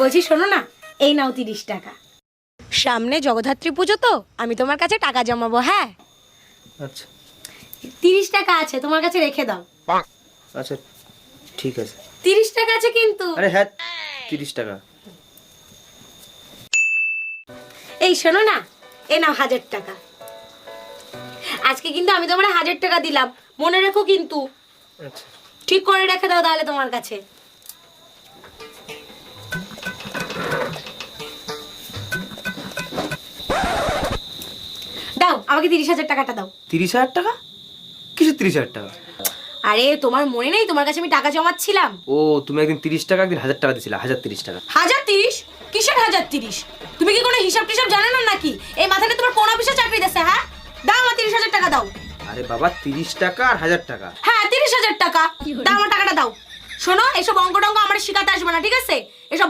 বলছি শোনো না এই নাও তিরিশ টাকা। সামনে জগদ্ধাত্রী পুজো তো আমি তোমার কাছে টাকা জমাবো হ্যাঁ? আচ্ছা। তিরিশ টাকা আছে তোমার কাছে রেখে দাও। আচ্ছা ঠিক আছে। তিরিশ টাকা আছে কিন্তু। আরে হ্যাঁ তিরিশ টাকা। এই শোনো না এ নাও হাজার টাকা। আজকে কিন্তু আমি তোমার হাজার টাকা দিলাম মনে রেখো কিন্তু। আচ্ছা। ঠিক করে রেখে দাও তাহলে তোমার কাছে। আমাকে তিরিশ হাজার টাকাটা দাও। তিরিশ হাজার টাকা? কিসের তিরিশ হাজার টাকা? আরে তোমার মনে নেই? তোমার কাছে আমি টাকা জমাচ্ছিলাম। ও তুমি একদিন তিরিশ টাকা একদিন হাজার টাকা দিয়েছিলে হাজার তিরিশ টাকা। হাজার তিরিশ? কিসের হাজার তিরিশ? তুমি কি কোনো হিসাব টিসাব জানো না নাকি? এই মাথায় তোমার কোন অফিসে চাকরি দিচ্ছে হ্যাঁ? দাও আমার তিরিশ হাজার টাকা দাও। আরে বাবা তিরিশ টাকা আর হাজার টাকা। হ্যাঁ তিরিশ হাজার টাকা। দাও আমার টাকাটা দাও। শোনো এসব অঙ্ক টঙ্ক আমার শিখাতে আসবে না ঠিক আছে?